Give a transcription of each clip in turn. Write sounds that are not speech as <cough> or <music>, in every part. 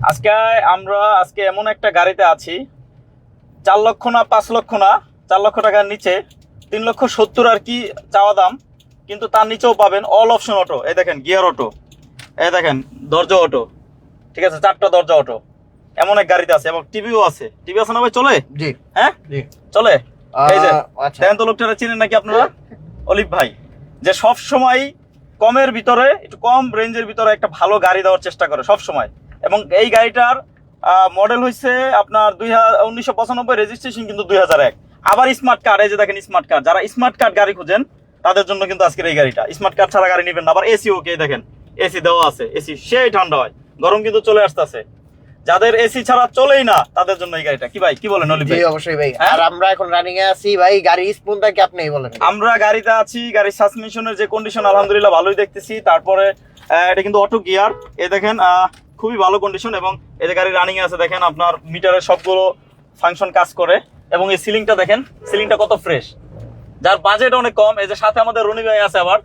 আজকে আমরা আজকে এমন একটা গাড়িতে আছি চার লক্ষ না পাঁচ লক্ষ না চার লক্ষ টাকার নিচে তিন লক্ষ সত্তর আর কি চাওয়া দাম কিন্তু তার নিচেও পাবেন অল অপশন অটো এই দেখেন গিয়ার অটো এই দেখেন দরজা অটো ঠিক আছে চারটা দরজা অটো এমন এক গাড়িতে আছে এবং টিভিও আছে। টিভি আছে না ভাই? চলে? জি। হ্যাঁ? জি। চলে? এই যে আচ্ছা। দেখেন তো লোকটা চিনেন নাকি আপনারা? অলিভ ভাই যে সব সময় কমের ভিতরে একটু কম রেঞ্জের ভিতরে একটা ভালো গাড়ি দেওয়ার চেষ্টা করে সব সময় এবং এই গাড়িটার মডেল হচ্ছে আপনার দুই উনিশশো পঁচানব্বই রেজিস্ট্রেশন কিন্তু দুই হাজার এক। আবার স্মার্ট কার্ড এই যে দেখেন স্মার্ট কার্ড যারা স্মার্ট কার্ড গাড়ি খুঁজেন তাদের জন্য কিন্তু আজকের এই গাড়িটা। স্মার্ট কার্ড ছাড়া গাড়ি নেবেন না আবার এসি ওকে দেখেন এসি দেওয়া আছে এসি সেই ঠান্ডা হয় গরম কিন্তু চলে আসতেছে। যাদের এসি ছাড়া চলেই না তাদের জন্য এই গাড়িটা। কি ভাই কি বলেন অলিভ জি ভাই অবশ্যই ভাই। হ্যাঁ? আর আমরা এখন রানিং এ আছি ভাই গাড়ি স্পুনটা কি আপনিই বলেন? আমরা গাড়িতে আছি গাড়ির সাসপেনশনের যে কন্ডিশন আলহামদুলিল্লাহ ভালোই দেখতেছি। তারপরে এটা কিন্তু অটো গিয়ার এ দেখেন আহ, খুবই ভালো কন্ডিশন এবং যে গাড়ি রানিং আছে, দেখেন আপনার মিটারের সবগুলো ফাংশন কাজ করে এবং এই সিলিংটা দেখেন সিলিংটা কত ফ্রেশ যার বাজেট অনেক কম, এই যে সাথে আমাদের রনি ভাই আছে আবার,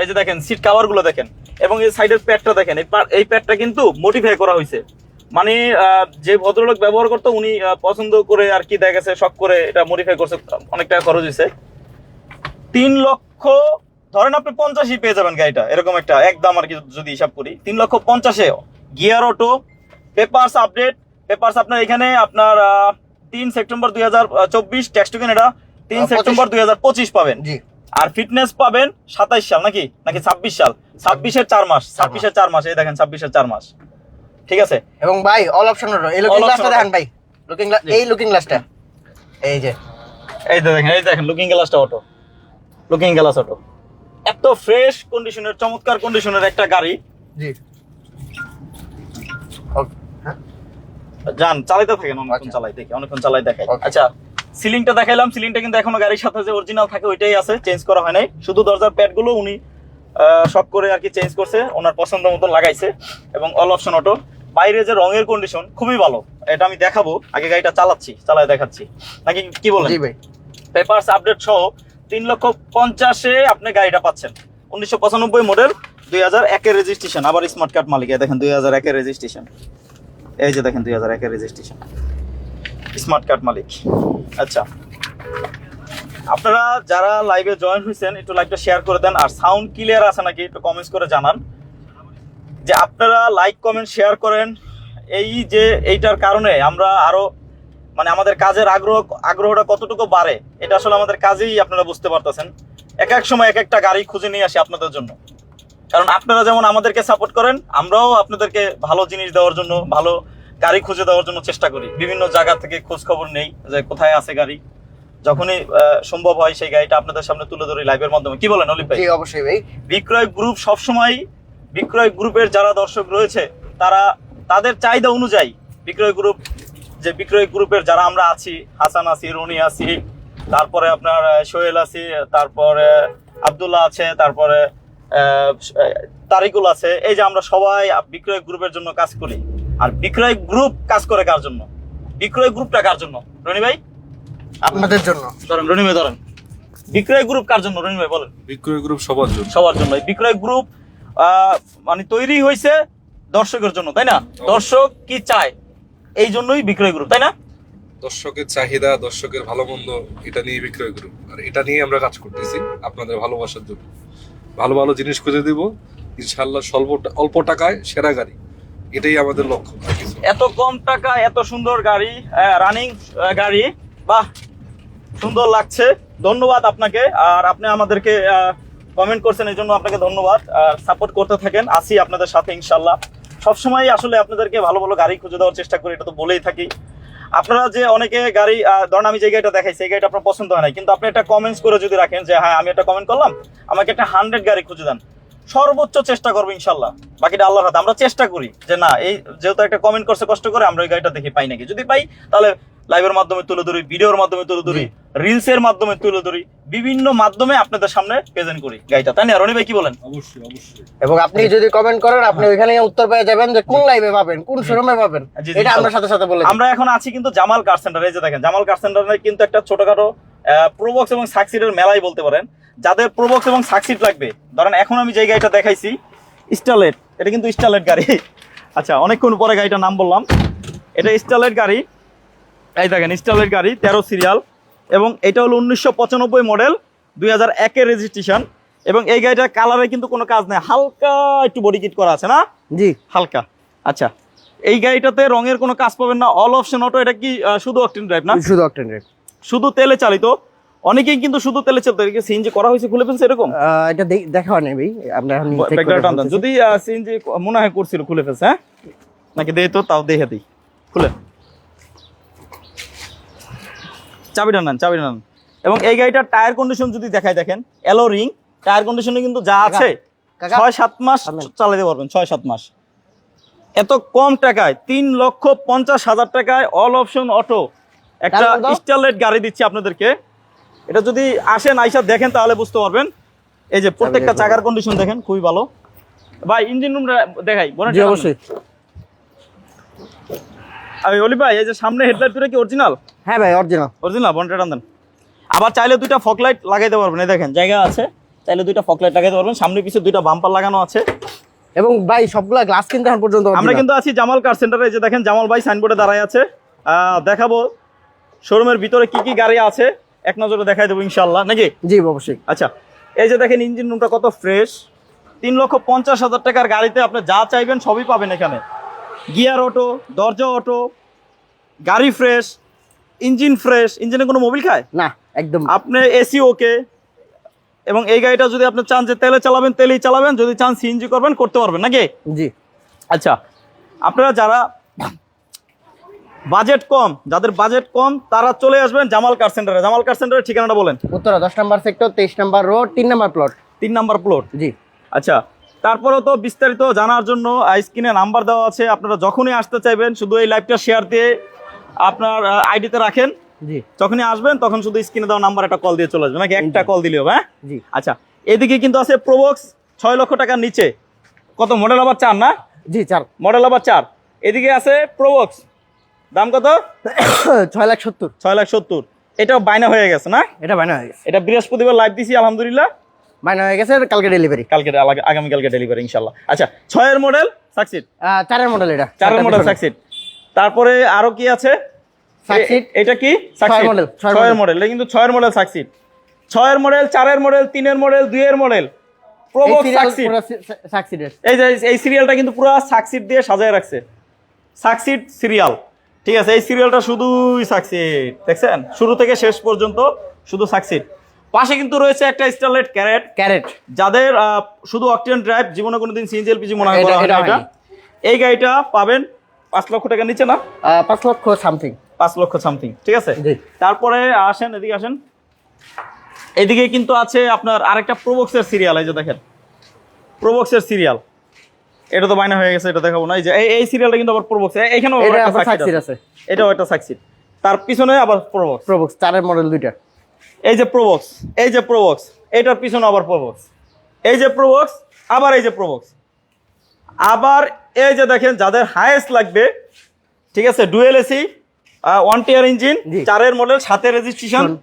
এই যে দেখেন সিট কাভারগুলো দেখেন, এবং এই সাইডের প্যাডটা দেখেন, এই প্যাডটা কিন্তু মডিফাই করা হয়েছে। মানে যে ভদ্রলোক ব্যবহার করতো, উনি পছন্দ করে আর কি দেখা গেছে শখ করে এটা মডিফাই করছে, অনেক টাকা খরচ হয়েছে। তিন লক্ষ, ধরেন আপনি পঞ্চাশই পেয়ে যাবেন গাড়িটা, এরকম একটা, একদম আর কি যদি হিসাব করি, তিন লক্ষ পঞ্চাশে gear auto papers update papers আপনার এখানে আপনার তিন সেপ্টেম্বর দুই হাজার চব্বিশ ট্যাক্স টোকেন এটা তিন সেপ্টেম্বর দুই হাজার পঁচিশ পাবেন। জি। আর ফিটনেস পাবেন সাতাইশ সাল নাকি? নাকি ছাব্বিশ সাল? ছাব্বিশের চার মাস ছাব্বিশের চার মাস এই দেখেন ছাব্বিশের চার মাস। ঠিক আছে? এবং ভাই অল অপশন এই লুকিং গ্লাসটা দেখেন ভাই। লুকিং এই লুকিং গ্লাসটা এই যে। এই দেখেন এই দেখেন লুকিং গ্লাসটা অটো লুকিং গ্লাস অটো এত ফ্রেশ কন্ডিশনের চমৎকার কন্ডিশনের একটা গাড়ি। জি ওকে হ্যাঁ যান চালাইতে থাকেন অনেকক্ষণ আচ্ছা। চালাই দেখি অনেকক্ষণ চালাই দেখাই। আচ্ছা সিলিংটা দেখাইলাম সিলিংটা কিন্তু এখনও গাড়ির সাথে যে অরিজিনাল থাকে ওইটাই আছে চেঞ্জ করা হয় নাই। শুধু দরজার প্যাডগুলো উনি সব করে আর কি চেঞ্জ করছে ওনার পছন্দ মতো লাগাইছে এবং অল অপশন অটো বাইরে যে রঙের কন্ডিশন খুবই ভালো। এটা আমি দেখাবো আগে গাড়িটা চালাচ্ছি চালায় দেখাচ্ছি। নাকি কি বলেন? জি ভাই। পেপারস আপডেট সহ তিন লক্ষ পঞ্চাশে আপনি গাড়িটা পাচ্ছেন। উনিশশো পঁচানব্বই মডেল দুই হাজার একের রেজিস্ট্রেশন আবার স্মার্ট কার্ড মালিক দেখেন দুই হাজার একের রেজিস্ট্রেশন এই যে দেখেন দুই হাজার একের রেজিস্ট্রেশন স্মার্ট কার্ড মালিক। আচ্ছা। আপনারা যারা লাইভে জয়েন হয়েছেন একটু লাইভটা শেয়ার করে দেন। আর সাউন্ড ক্লিয়ার আছে নাকি একটু কমেন্টস করে জানান। যে আপনারা লাইক কমেন্ট শেয়ার করেন। এই যে এইটার কারণে আমরা আরও মানে আমাদের কাজের আগ্রহ, আগ্রহটা কতটুকু বাড়ে, এটা আসলে আমাদের কাজেই আপনারা বুঝতে পারতেছেন। এক এক সময় এক একটা গাড়ি খুঁজে নিয়ে আসি আপনাদের জন্য। কারণ আপনারা যেমন আমাদেরকে সাপোর্ট করেন আমরাও আপনাদেরকে ভালো জিনিস দেওয়ার জন্য ভালো গাড়ি খুঁজে দেওয়ার জন্য চেষ্টা করি। বিভিন্ন জায়গা থেকে খোঁজ খবর নেই যে কোথায় আছে গাড়ি। যখনই সম্ভব হয় সেই গাড়িটা আপনাদের সামনে তুলে ধরি লাইভের মাধ্যমে। কি বলেন অলিভ ভাই অবশ্যই ভাই। বিক্রয় গ্রুপ সবসময় বিক্রয় গ্রুপের যারা দর্শক রয়েছে তারা তাদের চাহিদা অনুযায়ী বিক্রয় গ্রুপ যে বিক্রয় গ্রুপের যারা আমরা আছি হাসান আছি রনি আছি তারপরে আপনার সোহেল আছি তারপরে আব্দুল্লাহ আছে তারপরে আহ, তারিকুল আছে। এই যে আমরা সবাই বিক্রয় গ্রুপের জন্য কাজ করি। আর বিক্রয় গ্রুপ কাজ করে কার জন্য? বিক্রয় গ্রুপটা কার জন্য? রনি ভাই? আপনাদের জন্য। ধরেন রনি ভাই ধরেন। বিক্রয় গ্রুপ কার জন্য? রনি ভাই বলেন। বিক্রয় গ্রুপ সবার জন্য। সবার জন্য। বিক্রয় গ্রুপ আহ, মানে তৈরি হয়েছে দর্শকের জন্য তাই না? দর্শক কি চায়? এই জন্যই বিক্রয় গ্রুপ তাই না? দর্শকের চাহিদা দর্শকের ভালো মন্দ এটা নিয়ে বিক্রয় গ্রুপ। আর এটা নিয়ে আমরা কাজ করতেছি আপনাদের ভালোবাসার জন্য। ভালো ভালো জিনিস খুঁজে দিব ইনশাল্লাহ স্বল্প অল্প টাকায় সেরা গাড়ি। এটাই আমাদের লক্ষ্য। আর। এত কম টাকা, এত সুন্দর গাড়ি রানিং গাড়ি। বাহ, সুন্দর লাগছে। ধন্যবাদ আপনাকে। আর আপনি আমাদেরকে কমেন্ট করছেন এই জন্য আপনাকে ধন্যবাদ। সাপোর্ট করতে থাকেন আসি আপনাদের সাথে ইনশাল্লাহ সবসময় আসলে আপনাদেরকে ভালো ভালো গাড়ি খুঁজে দেওয়ার চেষ্টা করি, এটা তো বলেই থাকি। আপনারা যে অনেকে গাড়ি ধরেন আমি যে গাড়িটা দেখাই, সেই গাড়িটা আপনার পছন্দ হয় না কিন্তু আপনি একটা কমেন্টস করে যদি রাখেন যে হ্যাঁ আমি একটা কমেন্ট করলাম, আমাকে একটা হান্ড্রেড গাড়ি খুঁজে দেন। সর্বোচ্চ চেষ্টা করব ইনশাল্লাহ। বাকিটা আল্লাহর হাতে। আমরা চেষ্টা করি যে, না, এই যেহেতু একটা কমেন্ট করছে, কষ্ট করে আমরা ওই গাড়িটা দেখি পাই নাকি। যদি পাই, তাহলে লাইভের মাধ্যমে তুলে ধরি ভিডিওর মাধ্যমে তুলে ধরি। রিলস এর মাধ্যমে তুলে ধরি বিভিন্ন মাধ্যমে আপনাদের সামনে প্রেজেন্ট করি। গাড়িটা তাই না? রনি ভাই কি বলেন? অবশ্যই অবশ্যই। এবং আপনি যদি কমেন্ট করেন আপনি ওইখানে উত্তর পেয়ে যাবেন যে কোন লাইভে পাবেন কোন শোরুমে পাবেন। এটা আমরা সাথে সাথে বলে আমরা এখন আছি কিন্তু জামাল কার সেন্টার এই যে দেখেন জামাল কার সেন্টারে কিন্তু একটা ছোটখাটো প্রোবক্স এবং সাকসিডের মেলাই বলতে পারেন। যাদের প্রোবক্স এবং সাকসিড লাগবে ধরেন এখন আমি যে গাড়িটা দেখাইছি স্টারলেট এটা কিন্তু স্টারলেট গাড়ি। আচ্ছা অনেকক্ষণ পরে গাড়িটার নাম বললাম। এটা স্টাইলের গাড়ি। এই দেখেন স্টাইলের গাড়ি তেরো সিরিয়াল এবং এটা হলো উনিশশো পঁচানব্বই মডেল দুই হাজার একের রেজিস্ট্রেশন এবং এই গাড়িটার কালারে কিন্তু কোনো কাজ নেই হালকা একটু বডি কিট করা আছে না? জি। হালকা। আচ্ছা এই গাড়িটাতে রঙের কোনো কাজ পাবেন না অল অপশন অটো এটা কি শুধু অকটেন ড্রাইভ না? শুধু অকটেন রেট শুধু তেলে চালিত। অনেকেই কিন্তু শুধু তেলে চলতে সিএনজি করা হয়েছে খুলে ফেলছে এরকম? এটা দেখা হয় নাই ভাই আমরা এখন। যদি সিএনজি মনে হয় করছিল খুলে ফেলছে হ্যাঁ? নাকি দেই তো তাও দেখে দিই। খুলে। চাবিটা নেন চাবিটা নেন। এবং এই গাড়িটার টায়ার কন্ডিশন যদি দেখায় দেখেন এলো রিং টায়ার কন্ডিশনে কিন্তু যা আছে ছয় সাত মাস। চালাতে পারবেন ছয় সাত মাস। এত কম টাকায় তিন লক্ষ পঞ্চাশ হাজার টাকায় অল অপশন অটো একটা স্টারলাইট গাড়ি দিচ্ছি আপনাদেরকে। এটা যদি আসেন আইসা দেখেন তাহলে বুঝতে পারবেন। এই যে প্রত্যেকটা। চাকার কন্ডিশন দেখেন খুবই ভালো। ভাই ইঞ্জিন রুম দেখাই জি অবশ্যই। আমি অলি ভাই এই যে সামনে হেডলাইট দুটো কি অরিজিনাল হ্যাঁ ভাই অরিজিনাল অরিজিনাল বনেট দেন। আবার চাইলে দুইটা ফকলাইট লাগাইতে পারবেন এই দেখেন জায়গা আছে। চাইলে দুইটা ফকলাইট লাগাইতে পারবেন সামনে পিছনে দুইটা বাম্পার লাগানো আছে। এবং ভাই সবগুলা গ্লাস কিন্তু এখন পর্যন্ত আমরা কিন্তু আছি জামাল কার সেন্টারে এই যে দেখেন জামাল ভাই সাইনবোর্ডে দাঁড়ায় আছে। দেখাবো শোরুমের ভিতরে কি কি গাড়ি আছে। এক নজরে দেখাই দেবো ইনশাল্লাহ নাকি? জি অবশ্যই। আচ্ছা এই যে দেখেন ইঞ্জিন রুমটা কত ফ্রেশ তিন লক্ষ পঞ্চাশ হাজার টাকার গাড়িতে আপনি যা চাইবেন সবই পাবেন এখানে। গিয়ার অটো দরজা অটো গাড়ি ফ্রেশ ইঞ্জিন ফ্রেশ ইঞ্জিনে কোনো মোবিল খায়? না একদম। আপনি এসি ওকে এবং এই গাড়িটা যদি আপনি চান যে তেলে চালাবেন তেলেই চালাবেন যদি চান সিএনজি করবেন করতে পারবেন নাকি? জি। আচ্ছা আপনারা যারা বাজেট কম যাদের বাজেট কম তারা চলে আসবেন জামাল কার সেন্টারে জামাল কার সেন্টারের ঠিকানাটা বলেন। উত্তরা দশ নম্বর সেক্টর তেইশ নম্বর রোড তিন নম্বর প্লট তিন নম্বর প্লট জি। আচ্ছা তারপরেও তো বিস্তারিত জানার জন্য স্ক্রিনে নাম্বার দেওয়া আছে। আপনারা যখনই আসতে চাইবেন শুধু এই লাইভটা শেয়ার দিয়ে আপনার আইডিতে রাখেন। জি। যখনই আসবেন তখন শুধু স্ক্রিনে দেওয়া নাম্বার একটা কল দিয়ে চলে আসবে নাকি একটা কল দিলেও হ্যাঁ? জি। আচ্ছা এদিকে কিন্তু আছে প্রোবক্স ছয় লক্ষ টাকার নিচে। কত মডেল আবার চার না? জি চার। মডেল আবার চার। এদিকে আছে প্রোবক্স দাম কত? <coughs> ছয় লাখ সত্তর। ছয় লাখ সত্তর। এটাও বাইনা হয়ে গেছে না? এটা বাইনা হয়ে গেছে। এটা বৃহস্পতিবার লাইভ দিছি আলহামদুলিল্লাহ। বায়না হয়ে গেছে কালকে ডেলিভারি কালকে আগামীকালকে ডেলিভারি ইনশাল্লাহ। আচ্ছা ছয়ের মডেল সাকসিড চারের মডেল এটা। চারের মডেল। সাকসিড তারপরে আরও কি আছে? এটা কি? ছয়ের ছয়ের মডেল এটা কিন্তু ছয়ের মডেল সাকসিড ছয়ের মডেল চারের মডেল তিনের মডেল দুইয়ের মডেল এই। এই যে এই সিরিয়ালটা কিন্তু পুরো সাকসিড দিয়ে সাজায় রাখছে। সাকসিড সিরিয়াল ঠিক আছে এই সিরিয়ালটা শুধুই সাকসিড দেখছেন? শুরু থেকে শেষ পর্যন্ত শুধু সাকসিড পাশে কিন্তু রয়েছে একটা স্টারলাইট ক্যারেট ক্যারেট যাদের শুধু অকটেন ড্রাইভ জীবনে কোনোদিন সিএনজি এলপিজি মনে হয়। এই গাড়িটা পাবেন পাঁচ লক্ষ টাকার নিচে না? পাঁচ লক্ষ সামথিং পাঁচ লক্ষ সামথিং ঠিক আছে? তারপরে আসেন এদিকে আসেন। এদিকে কিন্তু আছে আপনার আরেকটা প্রোবক্সের সিরিয়াল এই যে দেখেন। প্রোবক্সের সিরিয়াল এটা তো বাইনা হয়ে গেছে এটা দেখাবো না। এই যে এই- এই সিরিয়ালটা কিন্তু আবার প্রোবক্স এখানেও আছে। এটাও একটা সাকসিড তার পিছনে আবার প্রোবক্স প্রবক্স চারের মডেল দুইটা। এই যে প্রোবক্স এই যে প্রোবক্স এটার পিছনে আবার প্রোবক্স এই যে প্রোবক্স আবার এই যে প্রোবক্স আবার এই যে দেখেন যাদের হাইয়েস্ট লাগবে ঠিক আছে dual AC one tier engine চারের মডেল সাথে রেজিস্ট্রেশন শুন।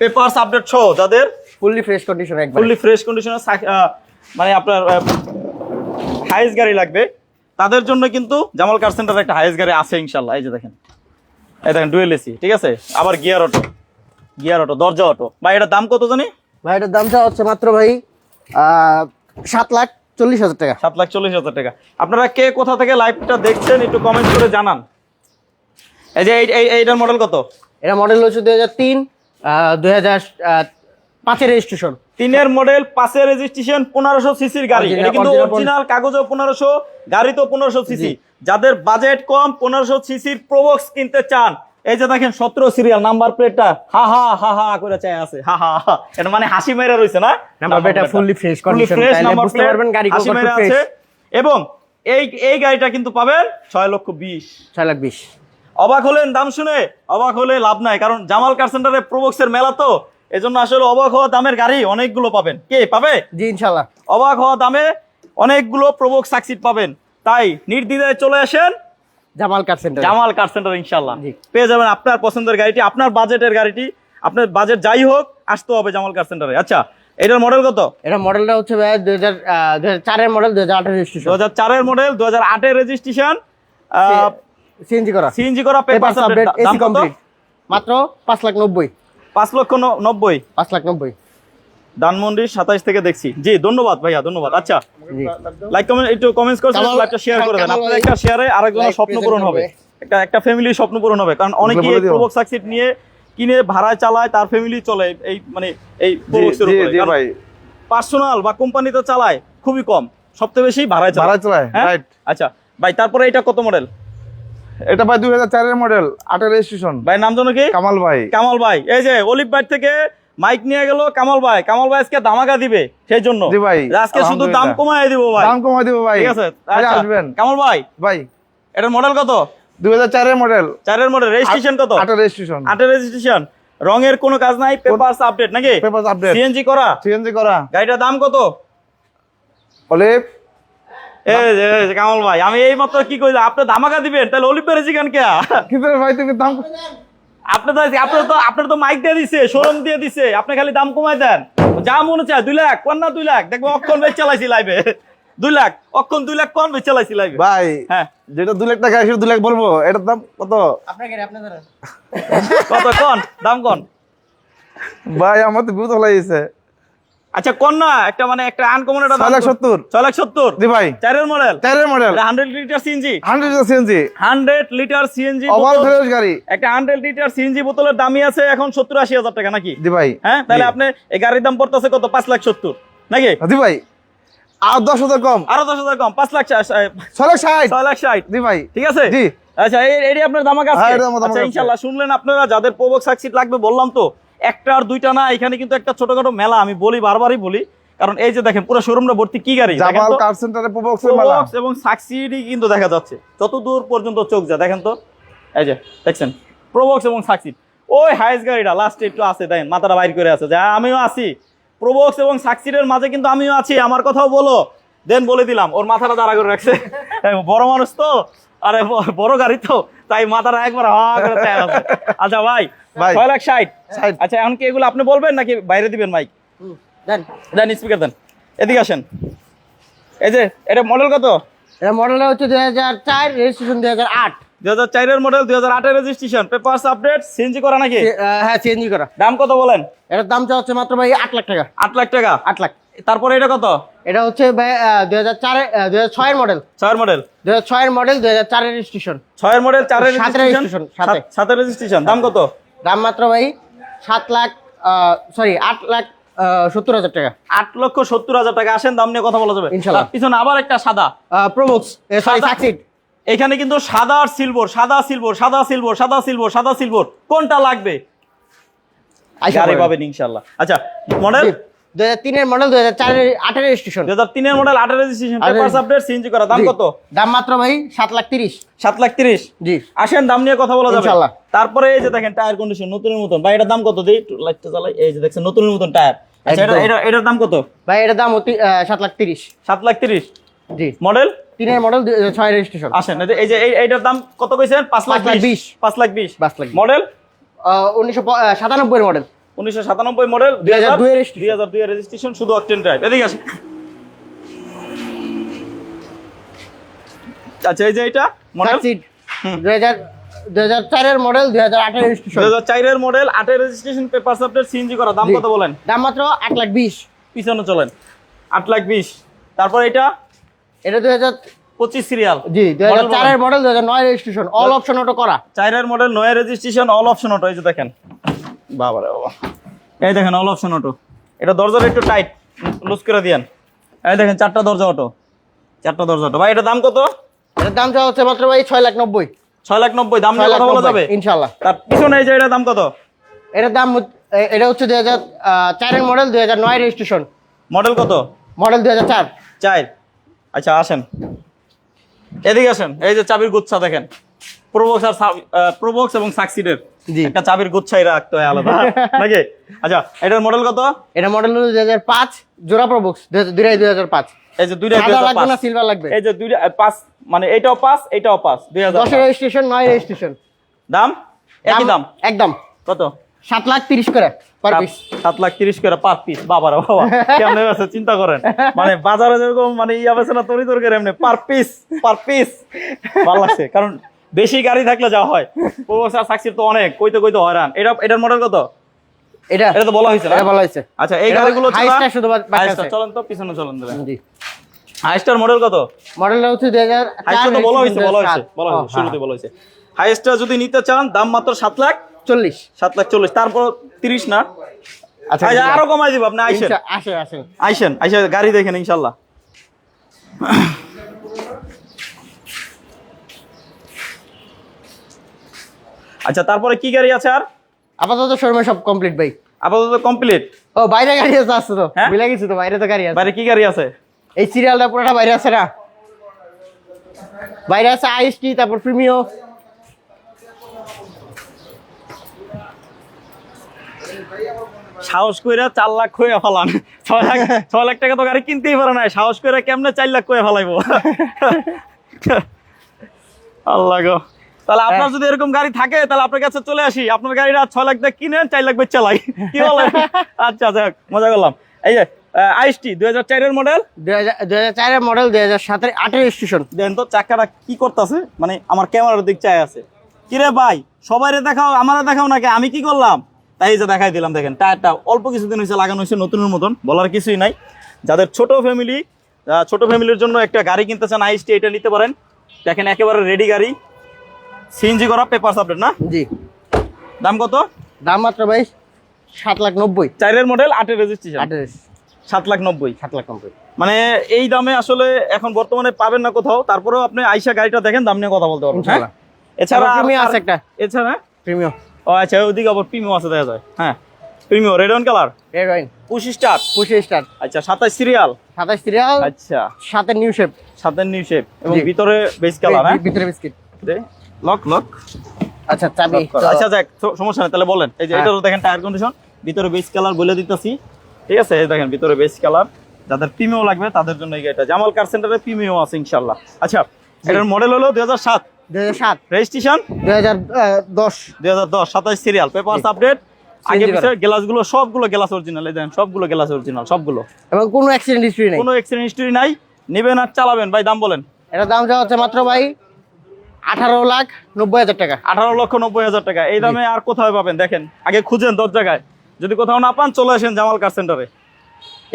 পেপারস আপডেট সহ যাদের fully fresh condition fully fresh কন্ডিশনে মানে আপনার হাইয়েস্ট গাড়ি লাগবে। তাদের জন্য কিন্তু জামাল কার সেন্টার একটা হাইয়েস্ট গাড়ি আছে ইনশাল্লাহ এই যে দেখেন। এই দেখেন ডুয়েল এসি ঠিক আছে? আবার গিয়ার অটো গিয়ার অটো দরজা অটো বা এটার দাম কত জানি? ভাই এটার দামটা হচ্ছে মাত্র ভাই সাত লাখ চল্লিশ হাজার টাকা। সাত লাখ চল্লিশ হাজার টাকা। আপনারা কে কোথা থেকে লাইভটা দেখছেন একটু কমেন্ট করে জানান। এই যে এই- এই- এইটার মডেল কত? এটা মডেল হচ্ছে দুই হাজার তিন দুই হাজার পাঁচের রেজিস্ট্রেশন তিনের মডেল পাঁচের রেজিস্ট্রেশন পনেরোশো সিসির গাড়ি। এটা কিন্তু অরিজিনাল কাগজও পনেরোশো গাড়ি তো পনেরোশো সিসি যাদের বাজেট কম পনেরোশো সিসির প্রবক্স কিনতে চান এই যে দেখেন সতেরো সিরিয়াল নাম্বার প্লেটটা হা হা হা হা করে চাই আছে। হা হা হা। এটা মানে হাসি মেরে রয়েছে না? Number plate টা fully fresh Fully তাইলে বুঝতে পারবেন গাড়ি হাসি মেরে আছে। এবং এই এই গাড়িটা কিন্তু পাবেন ছয় লক্ষ বিশ। ছয় লাখ বিশ। অবাক হলেন দাম শুনে? অবাক হলে লাভ নাই কারণ জামাল কার সেন্টারে প্রবক্সের মেলা তো। এজন্য আসলে অবাক হওয়া দামের গাড়ি অনেকগুলো পাবেন। কে পাবে? জি ইনশাল্লাহ অবাক হওয়া দামে অনেকগুলো প্রবক সাকসিড পাবেন। তাই নির্দ্বিধায় চলে আসেন Jamal car centre Jamal car centre ইনশাল্লাহ পেয়ে যাবেন আপনার পছন্দের গাড়িটি আপনার বাজেটের গাড়িটি আপনার বাজেট যাই হোক আসতে হবে জামাল কার সেন্টারে আচ্ছা এটার মডেল কত? এটা মডেলটা হচ্ছে ভাই দুই হাজার চারের মডেল দুই হাজার আঠারো দু রেজিস্ট্রেশন হাজার চারের মডেল দু হাজার আটের রেজিস্ট্রেশন সিএনজি করা। সিএনজি করা পেপার এসি কমপ্লিট মাত্র পাঁচ লাখ নব্বই। পাঁচ লক্ষ নব্বই। পাঁচ লাখ নব্বই। ধানমন্ডি সাতাইশ থেকে দেখছি। জি ধন্যবাদ ভাইয়া ধন্যবাদ। আচ্ছা লাইক কমেন্ট একটু কমেন্টস করে লাইকটা শেয়ার করে দেন। আপনার একটা শেয়ারে আরেকজনের স্বপ্ন পূরণ হবে। একটা একটা ফ্যামিলির স্বপ্ন পূরণ হবে। কারণ অনেকেই দিও। সাকসিড নিয়ে কিনে ভাড়ায় চালায় তার ফ্যামিলি চলে এই মানে এই প্রবক্সের উপরে। ভাই। পার্সোনাল বা কোম্পানিতে চালায় খুবই কম। সবচেয়ে বেশি ভাড়ায় ভাড়া চালায় চালায় হ্যাঁ? রাইট আচ্ছা ভাই তারপরে এটা কত মডেল এটা ভাই দুই হাজার চারের মডেল আটের রেজিস্ট্রেশন ভাই নাম জানো কি? কামাল ভাই। কামাল ভাই। এই যে অলিভ বাইট থেকে মাইক নিয়ে গেল কামাল ভাই। কামাল ভাই আজকে দামাকা দিবে সেই জন্য জি ভাই, আজকে শুধু দাম। কমায় দিব ভাই। দাম কমাই দিব ভাই। ঠিক আছে আচ্ছা, আসবেন। কামাল ভাই। ভাই। এটার মডেল কত? দুই হাজার চারের মডেল চারের মডেল রেজিস্ট্রেশন কত? আটের রেজিস্ট্রেশন আটের রেজিস্ট্রেশন রঙের কোনো কাজ নাই পেপারস আপডেট নাকি? পেপার আপডেট সিএনজি করা? সিএনজি করা। গাড়িটার দাম কত? অলিভ। কামাল ভাই আমি এই মাত্র কি কইলাম আপনি ধামাকা দিবেন তাহলে অলিভ বেড়েছি কেন কে কিন্তু ভাই তুমি দাম আপনি তো আপনার তো আপনার তো মাইক দিয়ে দিছে শোরুম দিয়ে দিছে আপনি খালি দাম কমায় দেন। যা মনে চায় দুই লাখ কোন না দুই লাখ দেখব অক্ষণ বেশ চালাইছি লাইভে দুই লাখ অক্ষণ দুই লাখ কোন বেশ চালাইছি লাইভে ভাই হ্যাঁ। যেটা দুই লাখ টাকা সেটা দুই লাখ বলব এটার দাম কত? আপনাকে কত কোন দাম কোন? ভাই আমার তো বিপদ হলাইছে আচ্ছা কোন না? একটা মানে একটা আনকমন একটা ছয় লাখ সত্তর। ছয় লাখ সত্তর? জি ভাই। চারের মডেল চারের model hundred litre CNG hundred CNG hundred litre CNG ফেরত গাড়ি। একটা হান্ড্রেড লিটার সিএনজি বোতলের দামই আছে এখন সত্তর আশি হাজার টাকা নাকি? জি ভাই। হ্যাঁ তাহলে আপনি এই গাড়ির দাম পড়তেছে কত? পাঁচ লাখ সত্তর নাকি? জি ভাই। আর দশ হাজার কম। আরও দশ হাজার কম পাঁচ লাখ ষাট, ছয় লাখ ষাট। ছয় লাখ ষাট। জি ভাই। ঠিক আছে? জি। আচ্ছা এই এটি আপনার দামাক আছে হ্যাঁ, এটা দামাক আচ্ছা ইনশাআল্লাহ শুনলেন আপনারা যাদের প্রবক সাকসিট লাগবে বললাম তো একটা আর দুইটা না এখানে কিন্তু একটা ছোটখাটো মেলা আমি বলি বারবারই বলি। কারণ এই যে দেখেন পুরো শোরুমটা ভর্তি কি গাড়ি? জামাল কার সেন্টারে প্রবক্সের মেলা। প্রবক্স এবং সাকসিডই কিন্তু দেখা যাচ্ছে। যত দূর পর্যন্ত চোখ যায় দেখেন তো। এই যে দেখছেন? প্রবক্স এবং সাকসিড ওই হাইস গাড়িটা লাস্টে একটু আছে দেখেন মাথাটা বাইর করে আছে। যে আমিও আছি। প্রবক্স এবং সাকসিডের মাঝে কিন্তু আমিও আছি আমার কথাও বলো। দেন বলে দিলাম ওর মাথাটা দাঁড়া করে রাখছে। বড় মানুষ তো আরে বড় গাড়ি তো তাই মাথাটা একবার হা করে আচ্ছা ভাই। ছয় লাখ ষাট। আচ্ছা এখন কি এগুলো আপনি বলবেন নাকি বাইরে দিবেন মাইক দেন। দেন স্পিকার দেন। এদিকে আসেন। এই যে এটা মডেল কত? এটা মডেলটা হচ্ছে দুই হাজার চার রেজিস্ট্রেশন দুই হাজার আট। দুই হাজার চারের মডেল দুই হাজার আটের রেজিস্ট্রেশন পেপারস আপডেট সিএনজি করা নাকি? হ্যাঁ সিএনজি করা। দাম কত বলেন? এটার দামটা হচ্ছে মাত্র ভাই আট লাখ টাকা। আট লাখ টাকা? আট লাখ। তারপরে এটা কত? এটা হচ্ছে ভাই দুই হাজার চারের দুই হাজার ছয়ের মডেল ছয়ের মডেল দুই হাজার ছয়ের মডেল দুই হাজার চারের রেজিস্ট্রেশন ছয়ের মডেল চারের সাতের রেজিস্ট্রেশন সাতের রেজিস্ট্রেশন দাম কত? দাম মাত্র ভাই সাত লাখ সরি আট লাখ সত্তর হাজার টাকা। আট লক্ষ সত্তর হাজার টাকা। আসেন দাম নিয়ে কথা বলা যাবে। ইনশাল্লাহ। পিছনে আবার একটা সাদা। প্রোবক্স সরি সাকসিড এখানে কিন্তু সাদা আর সিলভার সাদা সিলভার সাদা সিলভার সাদা সিলভার সাদা সিলভার কোনটা লাগবে? গাড়ি পাবেন ইনশাল্লাহ। আচ্ছা মডেল দুই হাজার তিনের মডেল দুই হাজার চারের আটের রেজিস্ট্রেশন দুই হাজার তিনের মডেল আটের রেজিস্ট্রেশন পেপারস আপডেট সিএনজি করা। দাম কত? দাম মাত্র ভাই সাত লাখ তিরিশ। সাত লাখ তিরিশ? জি। আসেন দাম নিয়ে কথা বলা যাবে। ইনশাল্লাহ। তারপরে এই যে দেখেন টায়ার কন্ডিশন নতুনের মতন। ভাই এটার দাম কত? দিই লাইটটা জ্বালাই। এই যে দেখছেন নতুনের মতন টায়ার আচ্ছা এটা এটা এটার দাম কত? ভাই এটার দাম সাত লাখ তিরিশ। সাত লাখ তিরিশ? জি। মডেল তিনের মডেল ছয় রেজিস্ট্রেশন আসেন এই যে- এই যে এইটার দাম কত কইছেন? পাঁচ লাখ পাঁচ লাখ বিশ। বিশ। পাঁচ লাখ বিশ। পাঁচ লাখ বিশ। মডেল উনিশশো সাতানব্বই মডেল উনিশশো সাতানব্বই মডেল দুই হাজার 2002 এর দুই রেজিস্ট্রেশন শুধু অকটেন ড্রাইভ এদিকে আসেন। আচ্ছা এই যে এটা মডেল সাকসিড দুই হাজার দুই হাজার মডেল দুই হাজার আটের রেজিস্ট্রেশন দুই হাজার চারের মডেল আটের রেজিস্ট্রেশন পেপার আপডেট সিএনজি করা। দাম কত বলেন? দাম মাত্র আট লাখ বিশ। পিছনে চলেন। আট লাখ বিশ। তারপর এটা? এটা দুই হাজার পঁচিশ সিরিয়াল জি দুই হাজার চারের মডেল দুই হাজার নয় রেজিস্ট্রেশন অল অপশন অটো করা। চারের মডেল নয় রেজিস্ট্রেশন অল অপশন অটো এই যে দেখেন। বাবা রে বাবা। এই দেখেন অল অপশন অটো এটা দরজাটা একটু টাইট লুজ করে দিয়েন। এই দেখেন চারটা দরজা অটো চারটা দরজা অটো ভাই এটা দাম কত? এটার দামটা হচ্ছে মাত্র ভাই ছয় লাখ নব্বই। ছয় লাখ নব্বই। দাম নিয়ে কথা বলা যাবে? ইনশাল্লাহ তার পিছনে এই যে এটার দাম কত? এটার দাম এটা হচ্ছে দুই হাজার চারের মডেল দুই হাজার নয় রেজিস্ট্রেশন মডেল কত? মডেল দুই হাজার চার। চার। আচ্ছা আসেন। এদিকে আসেন। এই যে চাবির গুচ্ছা দেখেন। প্রোবক্স আর প্রোবক্স এবং সাকসিডের। একটা চাবির গুচ্ছাই রাখতে হয় আলাদা। <laughs> নাকি? আচ্ছা এটার মডেল কত? এটা মডেল হলো দুই হাজার পাঁচ জোড়া প্রবক্স দুইটাই দুই হাজার পাঁচ। এই যে দুইটা লাগবে না সিলভার লাগবে? এই যে দুইটা পাঁচ মানে এটাও পাস এটাও পাস দুই হাজার দশের রেজিস্ট্রেশন নয় রেজিস্ট্রেশন দাম? একই দাম? একদম। কত? সাত লাখ তিরিশ করে পার পিস সাত লাখ তিরিশ করে পার পিস বাবার বাবা কেমনে আছে চিন্তা করেন। মানে বাজারে যেরকম মানে ইয়া বেছে না তরি তরকারি এমনি পার পিস পার পিস ভালো লাগছে কারণ বেশি গাড়ি থাকলে যা হয়। <laughs> প্রবাসী সাকসির তো অনেক কইতে কইতে হয়রান। এটা এটার মডেল কত? এটা। এটা তো বলা হয়েছে এটা ভালো হয়েছে। আচ্ছা এই গাড়িগুলো highest-টা শুধু আছে। চলেন তো পিছনে চলেন জি। হাইস্টার মডেল কত? মডেলটা হচ্ছে দুই হাজার হাইস্টার তো বলা হয়েছে বলা হয়েছে বলা হয়েছে হ্যাঁ। শুরুতে বলা হয়েছে। হাইস্টার যদি নিতে চান দাম মাত্র সাত লাখ চল্লিশ। সাত লাখ চল্লিশ তারপর তিরিশ না? আচ্ছা আচ্ছা, আরও কমাই দিব আপনি আইসেন আসেন আসেন। আইসেন আইসা গাড়ি দেখেন ইনশাল্লাহ। আচ্ছা তারপরে কি গাড়ি আছে আর? আপাতত শোরুমে সব কমপ্লিট ভাই। আপাতত কমপ্লিট ও বাইরে গাড়ি আছে আসছে তো। হ্যাঁ? ভুলে গেছি তো বাইরে তো গাড়ি আছে। বাইরে কি গাড়ি আছে? এই সিরিয়ালটা পুরোটা বাইরে আছে না? বাইরে আছে আইএসটি তারপর প্রিমিও সাহস কইরা চার লাখ কইরা ফেলান। ছয় লাখ <laughs> ছয় লাখ টাকা তো গাড়ি কিনতেই পারে না সাহস কইরা কেমনে চার লাখ কইরা ফেলাইবো? <laughs> আল্লাহ গো। তাহলে আপনার যদি এরকম গাড়ি থাকে তাহলে আপনার কাছে চলে আসি। আপনার গাড়িটা ছয় লাখ টাকা কিনেন চার লাখ বেচ চালাই। <laughs> কি বলে আচ্ছা যাক মজা করলাম। এই যে আইসটি দুই হাজার চারের মডেল দুই হাজার চারের মডেল দুই হাজার সাতের আটের স্টেশন দেন তো চাকাটা কি করতেছে? মানে আমার ক্যামেরার দিক চাই আছে। কিরে ভাই সবাইরে দেখাও আমারে দেখাও নাকি আমি কি করলাম? তাই যে দেখাই দিলাম দেখেন টায়ারটা অল্প কিছুদিন হয়েছে লাগানো হয়েছে নতুনের মতন বলার কিছুই নাই। যাদের ছোট ফ্যামিলি ছোট ফ্যামিলির জন্য একটা গাড়ি কিনতে চান আইসটি এটা নিতে পারেন। দেখেন একেবারে রেডি গাড়ি। সিএনজি করা পেপার আপডেট না? জি। দাম কত? দাম মাত্র ভাই সাত লাখ নব্বই। চারের মডেল আটের রেজিস্ট্রেশন আটের সাত লাখ নব্বই। সাত লাখ নব্বই। মানে এই দামে আসলে এখন বর্তমানে পাবেন না কোথাও। তারপরেও আপনি আইসা গাড়িটা দেখেন দাম নিয়ে কথা বলতে পারবেন হ্যাঁ? এছাড়া প্রিমিয়াম আছে একটা। এছাড়া প্রিমিয়াম ও আচ্ছা ওইদিকে আবার প্রিমিয়াম আছে দেখা যায়। হ্যাঁ। Premium red on colour red wine পঁচিশ স্টার পুশি স্টার আচ্ছা সাতাশ সিরিয়াল সাতাশ সিরিয়াল আচ্ছা। সাতের নিউ শেপ সাতের নিউ শেপ এবং ভিতরে বেস কালার হ্যাঁ? ভিতরে বিস্কিট লক লক আচ্ছা চাবি আচ্ছা যাক সমস্যা নেই তাহলে বলেন। এই যে। এটারও দেখেন টায়ার কন্ডিশন ভিতরে বেস কালার বলে দিতেছি। ঠিক আছে দেখেন ভিতরে বেস কালার যাদের প্রিমিয়াম লাগবে তাদের জন্য এই গাড়িটা। জামাল কার সেন্টারে প্রিমিয়াম আছে আচ্ছা এটার মডেল হলো দুই হাজার সাত। দুই হাজার সাত। রেজিস্ট্রেশন দুই হাজার দশ। দুই হাজার দশ সাতাশ সিরিয়াল পেপারস আপডেট আগে পিছনে গ্লাসগুলো সবগুলো গ্লাস অরিজিনাল এই দেখেন সবগুলো গ্লাস অরিজিনাল সবগুলো। এবং কোনো অ্যাক্সিডেন্ট হিস্ট্রি নেই। কোনো হিস্টরি নাই। নেবেন আর চালাবেন ভাই দাম বলেন। এটা দাম যাওয়া হচ্ছে মাত্র ভাই আঠারো লাখ নব্বই হাজার টাকা। আঠারো লক্ষ নব্বই হাজার টাকা। এই দামে আর কোথায় পাবেন? দেখেন আগে খুঁজেন দশ জায়গায়। যদি কোথাও না পান চলে আসেন জামাল কার সেন্টারে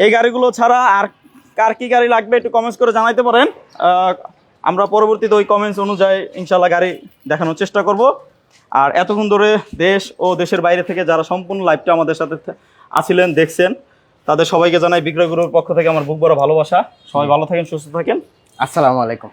এই গাড়িগুলো ছাড়া আর কার কি গাড়ি লাগবে একটু কমেন্টস করে জানাইতে পারেন। আমরা পরবর্তীতে ওই কমেন্টস অনুযায়ী ইনশাল্লাহ গাড়ি দেখানোর চেষ্টা করব। আর এতক্ষণ ধরে দেশ ও দেশের বাইরে থেকে যারা সম্পূর্ণ লাইভটা আমাদের সাথে আছিলেন দেখছেন তাদের সবাইকে জানাই বিক্রয় গ্রুপের পক্ষ থেকে আমার বুক বড় ভালোবাসা। সবাই ভালো থাকেন সুস্থ থাকেন। আসসালামু আলাইকুম।